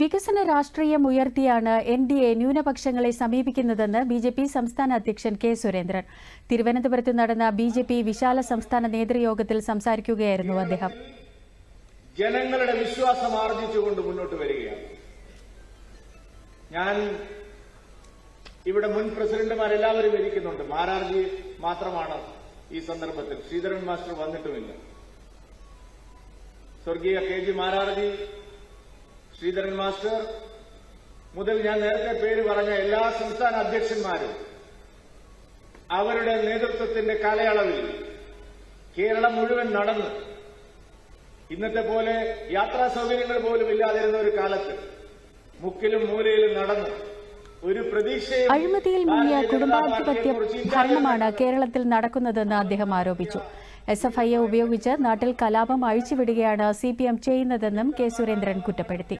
വികസന രാഷ്ട്രീയം ഉയർത്തിയാണ് N D A ന്യൂനപക്ഷങ്ങളെ സമീപിക്കുന്നതെന്ന് ബി ജെ പി സംസ്ഥാന അധ്യക്ഷൻ കെ സുരേന്ദ്രൻ. തിരുവനന്തപുരത്ത് നടന്ന ബി ജെ പി വിശാല സംസ്ഥാന നേതൃയോഗത്തിൽ സംസാരിക്കുകയായിരുന്നു അദ്ദേഹം. ജനങ്ങളുടെ വിശ്വാസം ആർജിച്ചുകൊണ്ട് മുന്നോട്ട് വരികയാണ്. ഞാൻ ഇവിടെ മുൻ പ്രസിഡന്റുമാരെല്ലാവരും ഇരിക്കുന്നുണ്ട്. മാരാർജി മാത്രമാണ് ഈ സന്ദർഭത്തിൽ ശ്രീധരൻ മാസ്റ്റർ വന്നിട്ടുമില്ല. സ്വർഗീയ K G Mararji Sreedharan master മുതൽ ഞാൻ നേരത്തെ പേര് പറഞ്ഞ എല്ലാ സംസ്ഥാന അധ്യക്ഷന്മാരും അവരുടെ നേതൃത്വത്തിന്റെ കാലയളവിൽ കേരളം മുഴുവൻ നടന്ന് ഇന്നത്തെ പോലെ യാത്രാ സൗകര്യങ്ങൾ പോലും ഇല്ലാതിരുന്ന ഒരു കാലത്ത് മുക്കിലും മൂലയിലും നടന്ന് ഒരു പ്രതീക്ഷ അഴിമതിയിൽ മുങ്ങിയ കുടുംബാധിപത്യ ഭരണമാണ് കേരളത്തിൽ നടക്കുന്നതെന്ന് അദ്ദേഹം ആരോപിച്ചു. എസ് എഫ് ഐയെ ഉപയോഗിച്ച് നാട്ടിൽ കലാപം അഴിച്ചുവിടുകയാണ് സി പി എം ചെയ്യുന്നതെന്നും കെ സുരേന്ദ്രൻ കുറ്റപ്പെടുത്തി.